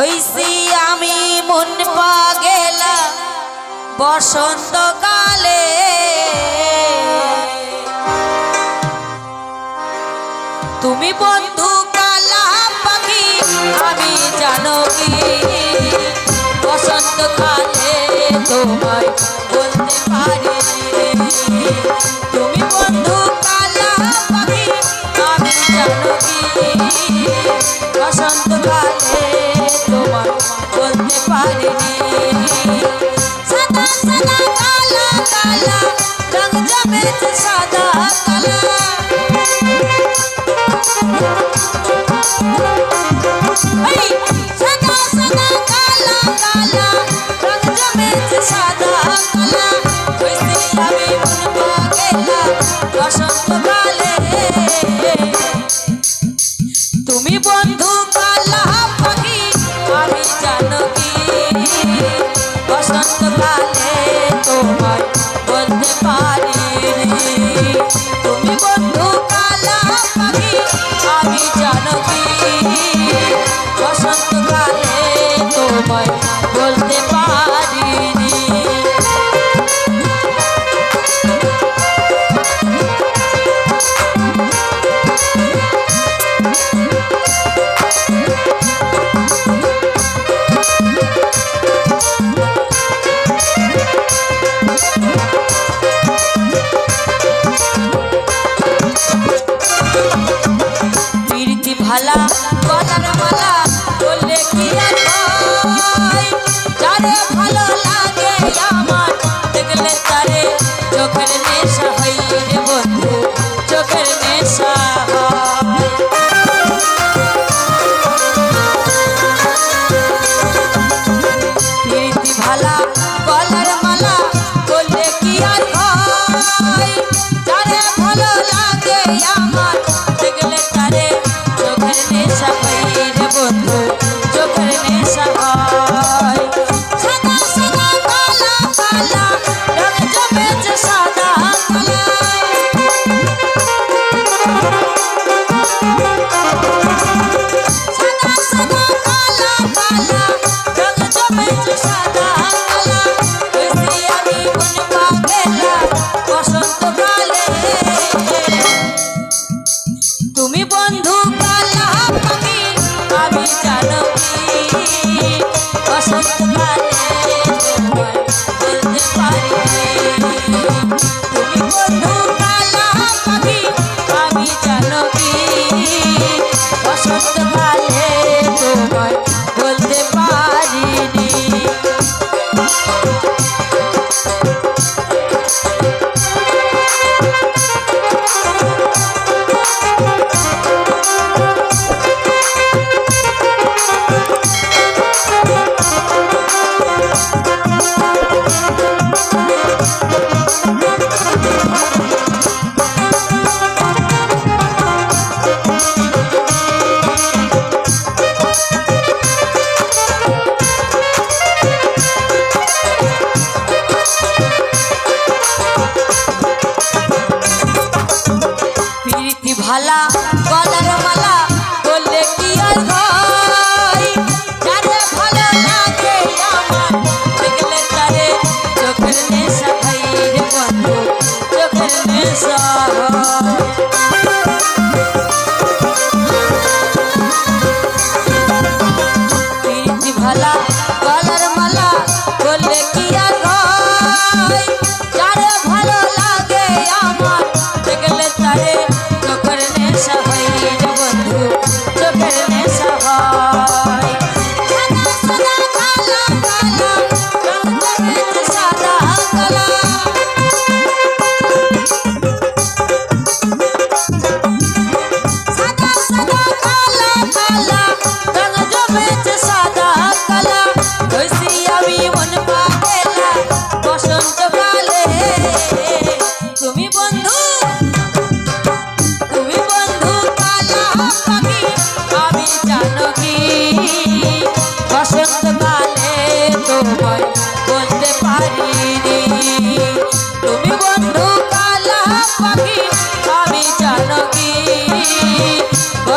হইসি আমি মন পাগেলা, বসন্তকালে। তুমি বন্ধু কালা পাখি, আমি জানো কি? বসন্তকালে তোমায় বলতে পারি তুমি বন্ধু কালা পাখি, আমি জানো কি? বসন্তকালে করতে পারিনি। সাদা সাদা কালা কালা রং জমেছে সাদা ভালা কথার মালা বললে কি আর যারে দেখলে তারে চোখের নেশা হই রে বন্ধু, চোখের নেশা প্রীতি ভালা, গলার মালা la